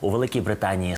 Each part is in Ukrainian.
У Великій Британії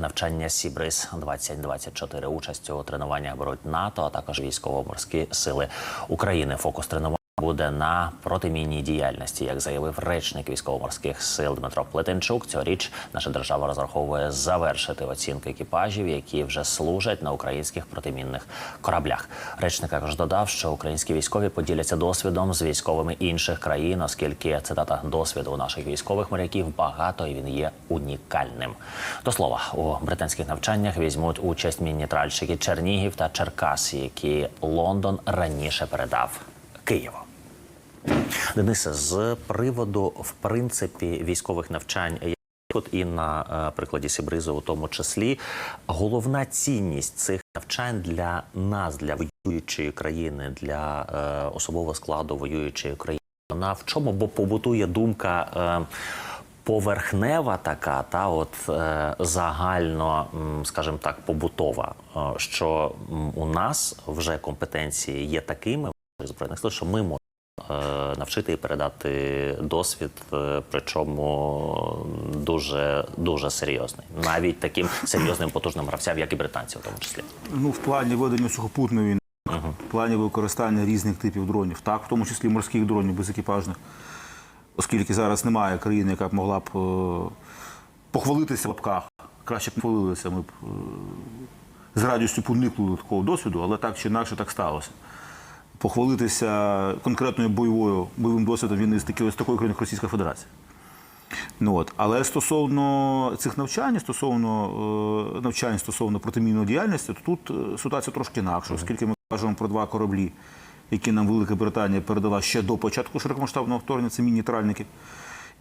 навчання Сібрис 2024 участь у тренуваннях беруть НАТО, а також військово-морські сили України. Фокус тренувань буде на протимінній діяльності, як заявив речник військово-морських сил Дмитро Плетенчук. Цьогоріч наша держава розраховує завершити оцінку екіпажів, які вже служать на українських протимінних кораблях. Речник також додав, що українські військові поділяться досвідом з військовими інших країн, оскільки цитата досвіду у наших військових моряків багато і він є унікальним. До слова, у британських навчаннях візьмуть участь міні-тральщики Чернігів та Черкас, які Лондон раніше передав Києву. Денисе, з приводу в принципі військових навчань. От і на е, прикладі Сібризу, у тому числі, головна цінність цих навчань для нас, для воюючої країни, для е, особового складу воюючої країни, вона в чому? Бо побутує думка. Е, Поверхнева така, та от е, загально, скажімо так, побутова, е, що у нас вже компетенції є такими збройних сил, що ми можемо навчити і передати досвід, е, причому дуже дуже серйозний, навіть таким серйозним потужним гравцям, як і британці, в тому числі. Ну, в плані ведення сухопутної війни, в плані використання різних типів дронів, так, в тому числі морських дронів безекіпажних, оскільки зараз немає країни, яка б могла б е, похвалитися в лапках, краще б похвалилися, ми б е, з радістю б уникнули такого досвіду, але так чи інакше так сталося. Похвалитися конкретною бойовою бойовим досвідом війни з такою з такою країною, як Російська Федерація. Ну, от. Але стосовно цих навчань, стосовно е, навчань стосовно протимінної діяльності, то тут е, ситуація трошки інакша, оскільки ми кажемо про два кораблі, які нам Велика Британія передала ще до початку широкомасштабного вторгнення, це міні-тральники.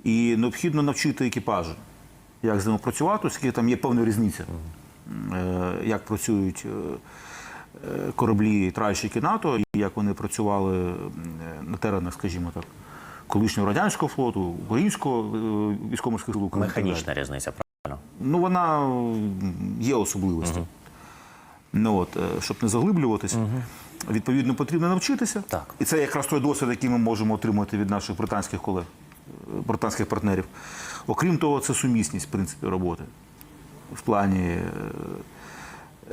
І необхідно навчити екіпажі, як з ними працювати, оскільки там є певна різниця, е, як працюють е, кораблі тральщики НАТО, і як вони працювали на теренах, скажімо так, колишнього радянського флоту, українського е, військово-морських сил України. Механічна різниця, правильно? Ну, вона є особливості. Ну, от, е, щоб не заглиблюватися, відповідно, потрібно навчитися. Так. І це якраз той досвід, який ми можемо отримати від наших британських колег, е, британських партнерів. Окрім того, це сумісність, в принципі, роботи в плані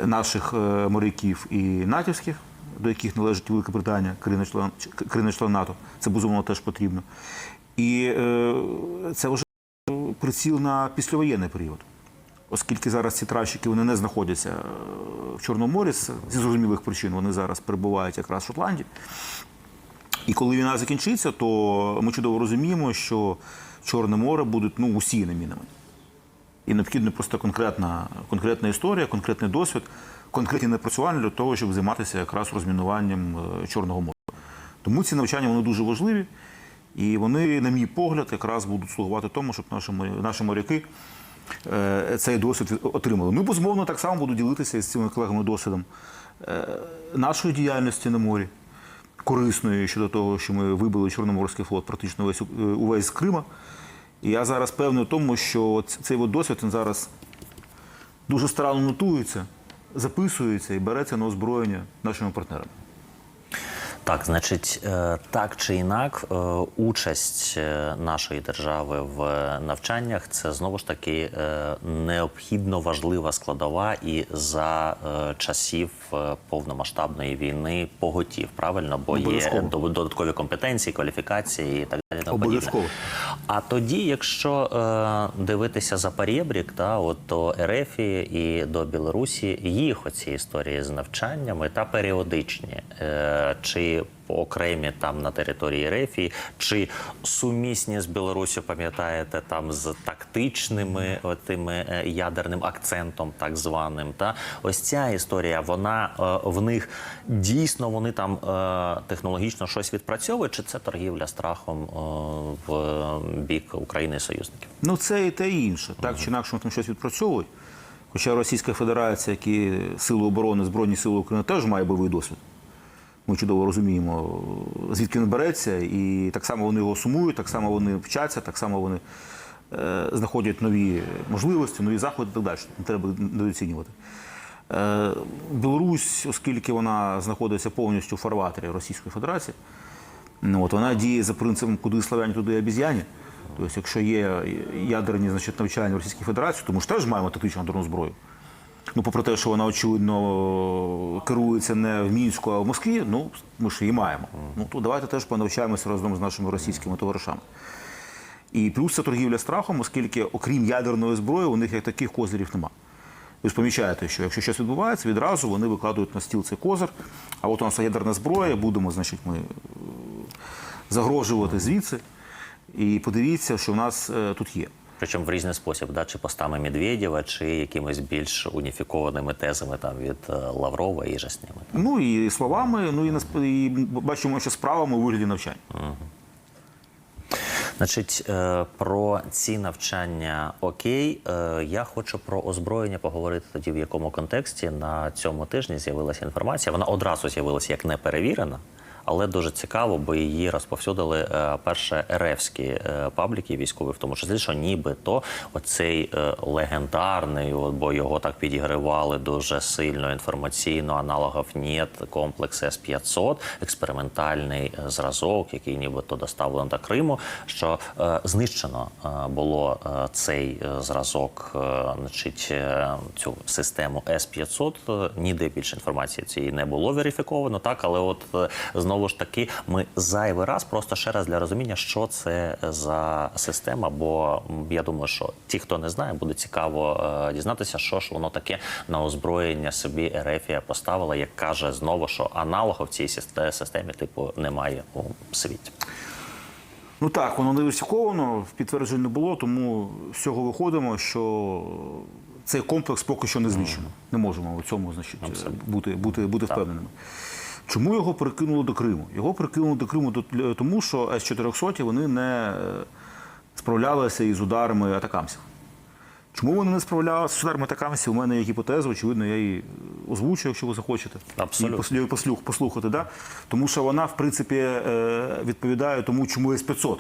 наших е, моряків і натівських, до яких належить Велика Британія, країна-член НАТО. Це безумовно теж потрібно. І е, це вже приціл на післявоєнний період. Оскільки зараз ці тральщики вони не знаходяться е, в Чорному морі зі зрозумілих причин, вони зараз перебувають якраз в Шотландії. І коли війна закінчиться, то ми чудово розуміємо, що Чорне море будуть ну, усіяне мінами. І необхідна просто конкретна, конкретна історія, конкретний досвід, конкретні напрацювання для того, щоб займатися якраз розмінуванням е, Чорного моря. Тому ці навчання вони дуже важливі, і вони, на мій погляд, якраз будуть слугувати тому, щоб наші, наші моряки е, цей досвід отримали. Ми, безумовно, так само буду ділитися з цими колегами досвідом е, нашої діяльності на морі, корисної щодо того, що ми вибили Чорноморський флот практично увесь, увесь Крима. І я зараз певний в тому, що цей от досвід він зараз дуже старанно нотується, записується і береться на озброєння нашими партнерами. Так, значить, е, так чи інак, е, участь е, нашої держави в навчаннях це знову ж таки необхідно важлива складова і за часів повномасштабної війни поготів, правильно? Бо є додаткові компетенції, кваліфікації і так далі. Обов'язково. А тоді, якщо е, дивитися за Парєбрік, та от до Ерефії і до Білорусі, їх оці історії з навчаннями та періодичні, е, чи окремі там на території РФ, чи сумісні з Білорусі, пам'ятаєте, там з тактичними тими е, ядерним акцентом, так званим. Та ось ця історія, вона е, в них дійсно вони там е, технологічно щось відпрацьовують, чи це торгівля страхом в бік України і союзників? Ну, це і те і інше. Так чи інакше вони там щось відпрацьовують. Хоча Російська Федерація, як і Сили оборони, Збройні Сили України теж має бойовий досвід. Ми чудово розуміємо, звідки він береться, і так само вони його сумують, так само вони вчаться, так само вони е, знаходять нові можливості, нові заходи і так далі. Не треба недооцінювати. Е, Білорусь, оскільки вона знаходиться повністю в фарватері Російської Федерації, ну, от вона діє за принципом, куди славяні, туди і обіз'яні. Тобто, якщо є ядерні значить, навчання в Російській Федерації, то ми ж теж маємо тактичну ядерну зброю. Ну, попри те, що вона очевидно керується не в Мінську, а в Москві, ну ми ж її маємо. Ну то давайте теж понавчаємося разом з нашими російськими товаришами. І плюс це торгівля страхом, оскільки, окрім ядерної зброї, у них як таких козирів нема. Ви ж помічаєте, що якщо щось відбувається, відразу вони викладають на стіл цей козир. А от у нас ядерна зброя, будемо, значить, ми е, загрожувати звідси. І подивіться, що в нас е, тут є. Причому в різний спосіб, да? чи постами Медведєва, чи якимись більш уніфікованими тезами там від е, Лаврова і же з ними. Ну і словами, ну і, насп- і бачимо, що справами у вигляді навчання. Значить, е, про ці навчання окей. Е, Я хочу про озброєння поговорити тоді, в якому контексті на цьому тижні з'явилася інформація. Вона одразу з'явилася як неперевірена. Але дуже цікаво, бо її розповсюдили е, перше РФські е, пабліки військові, в тому числі, що нібито оцей е, легендарний, бо його так підігривали дуже сильно інформаційно, аналогів НІТ, комплекс С-500, експериментальний е, зразок, який нібито доставлено до Криму, що знищено було цей зразок, значить, цю систему С-500. Е, Ніде більше інформації цієї не було верифіковано, так, але от е, знову ж таки, ми зайвий раз, просто ще раз для розуміння, що це за система. Бо я думаю, що ті, хто не знає, буде цікаво е, дізнатися, що ж воно таке на озброєння собі Ерефія поставила, як каже знову, що аналогу в цій системі типу немає у світі. Ну так, воно не верифіковано, підтверджень не було, тому з цього виходимо, що цей комплекс поки що не знищено. Не можемо у цьому значить, бути, бути, бути впевненими. Чому його перекинули до Криму? Його перекинули до Криму тому, що С-400 вони не е, справлялися із ударами атакамсів. Чому вони не справлялися з ударами атакамсів? У мене є гіпотеза, очевидно, я її озвучу, якщо ви захочете. Абсолютно. І послух, послухати, да? тому що вона, в принципі, е, відповідає тому, чому С-500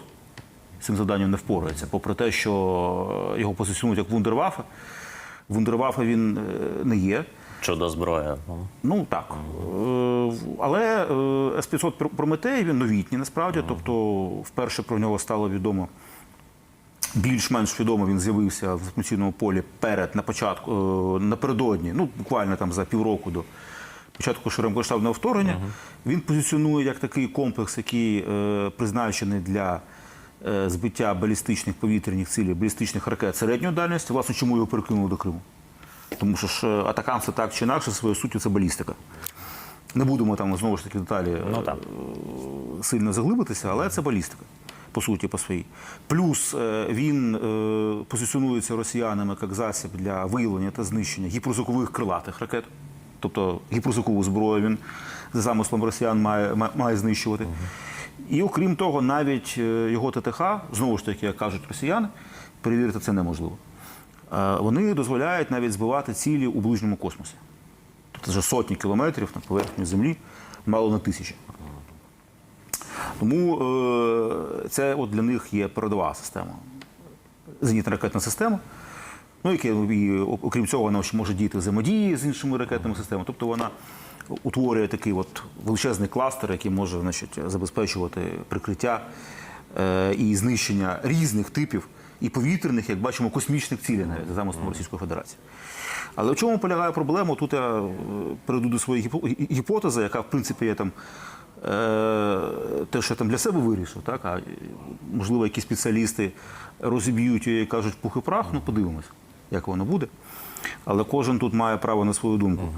з цим завданням не впорається. Попри те, що його позиціонують як вундервафе. Вундервафе він е, не є. Чудо зброя. Ну так. Але е, С-500 Пр- Прометей він новітній насправді. Тобто, вперше про нього стало відомо. Більш-менш відомо він з'явився в інформаційному полі перед на початку е, напередодні, ну буквально там за півроку до початку широкомасштабного вторгнення. Він позиціонує як такий комплекс, який е, призначений для е, збиття балістичних повітряних цілей, балістичних ракет середньої дальності. Власне, чому його перекинули до Криму? Тому що ж атакам це так чи інакше, своєю суттю це балістика. Не будемо там знову ж таки деталі е, Ну, так. сильно заглибитися, але це балістика, по суті, по своїй. Плюс е, він е, позиціонується росіянами як засіб для виявлення та знищення гіперзвукових крилатих ракет. Тобто гіперзвукову зброю він за замислом росіян має, ма- має знищувати. І окрім того, навіть е, його ТТХ, знову ж таки, як кажуть росіяни, перевірити це неможливо. Е, Вони дозволяють навіть збивати цілі у ближньому космосі. Тобто вже сотні кілометрів на поверхні Землі, мало не тисячі. Тому е, це от для них є передова система. Зенітно-ракетна система. Ну, яке, і, окрім цього, вона ще може діяти взаємодії з іншими ракетними системами. Тобто вона утворює такий от величезний кластер, який може значить, забезпечувати прикриття е, і знищення різних типів і повітряних, як бачимо, космічних цілей навіть за замислом Російської Федерації. Але в чому полягає проблема? Тут я е, перейду до своєї гіпотези, яка, в принципі, є там е, те, що я там для себе вирішив, так? а можливо, якісь спеціалісти розіб'ють її і кажуть пух і прах, ну подивимось, як воно буде. Але кожен тут має право на свою думку.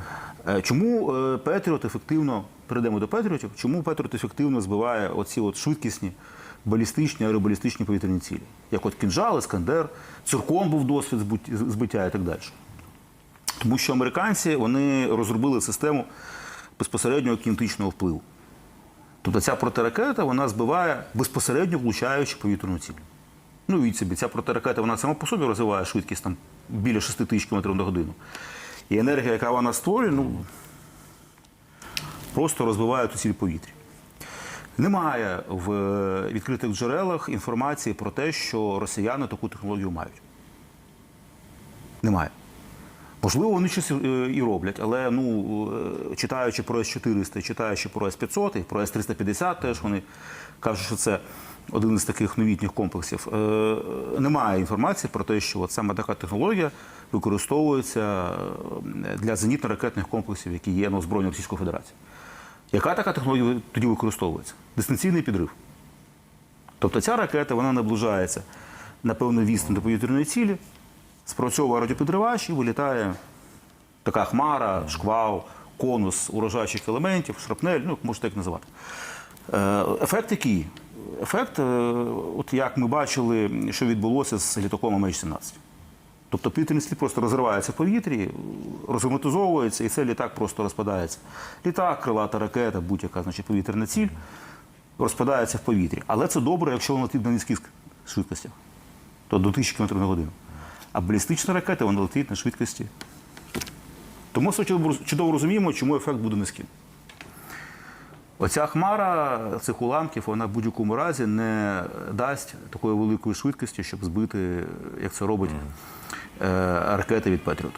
Е, Чому Петріот ефективно, перейдемо до Петріотів, чому Петріот ефективно збиває оці от швидкісні балістичні, аеробалістичні повітряні цілі? Як от кінжал, Іскандер, Циркон був досвід збиття і так далі. Тому що американці вони розробили систему безпосереднього кінетичного впливу. Тобто ця протиракета вона збиває безпосередньо влучаючи повітряну ціль. Ну, від собі, ця протиракета вона сама по собі розвиває швидкість там, біля 6 тисяч км на годину. І енергія, яка вона створює, ну, просто розбиває ту ціль в повітрі. Немає в е, відкритих джерелах інформації про те, що росіяни таку технологію мають. Немає. Можливо, вони щось е, і роблять, але ну, е, читаючи про С-400, читаючи про С-500 і про С-350, теж вони кажуть, що це один із таких новітніх комплексів, немає інформації про те, що от саме така технологія використовується для зенітно-ракетних комплексів, які є на озброєнні Російської Федерації. Яка така технологія тоді використовується? Дистанційний підрив. Тобто ця ракета вона наближається на певну відстань до повітряної цілі, спрацьовує радіопідривач і вилітає така хмара, шквал, конус урожаючих елементів, шрапнель, ну, можете так називати. Е, Ефект який? Ефект, е, от як ми бачили, що відбулося з літаком MH17. Тобто повітряний слід просто розривається в повітрі, розгерметизовується, і цей літак просто розпадається. Літак, крилата ракета, будь-яка значить, повітряна ціль розпадається в повітрі. Але це добре, якщо воно летить на низьких швидкостях, то до 1000 км на годину. А балістична ракета вона летить на швидкості. Тому ми чудово- розуміємо, чому ефект буде низьким. Оця хмара цих уламків, вона в будь-якому разі не дасть такої великої швидкості, щоб збити, як це робить ракети від Петріот.